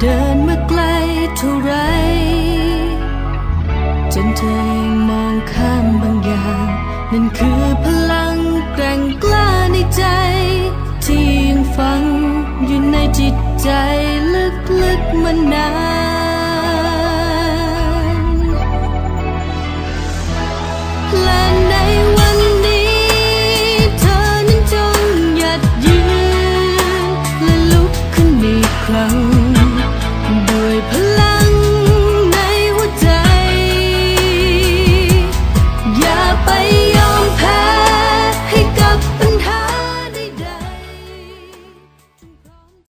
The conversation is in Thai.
เดินมาไกลเท่าไร จนเธอเองมองข้ามบางอย่าง นั่นคือพลังแกร่งกล้าในใจ ที่ยังฝังอยู่ในจิตใจลึกๆมานาน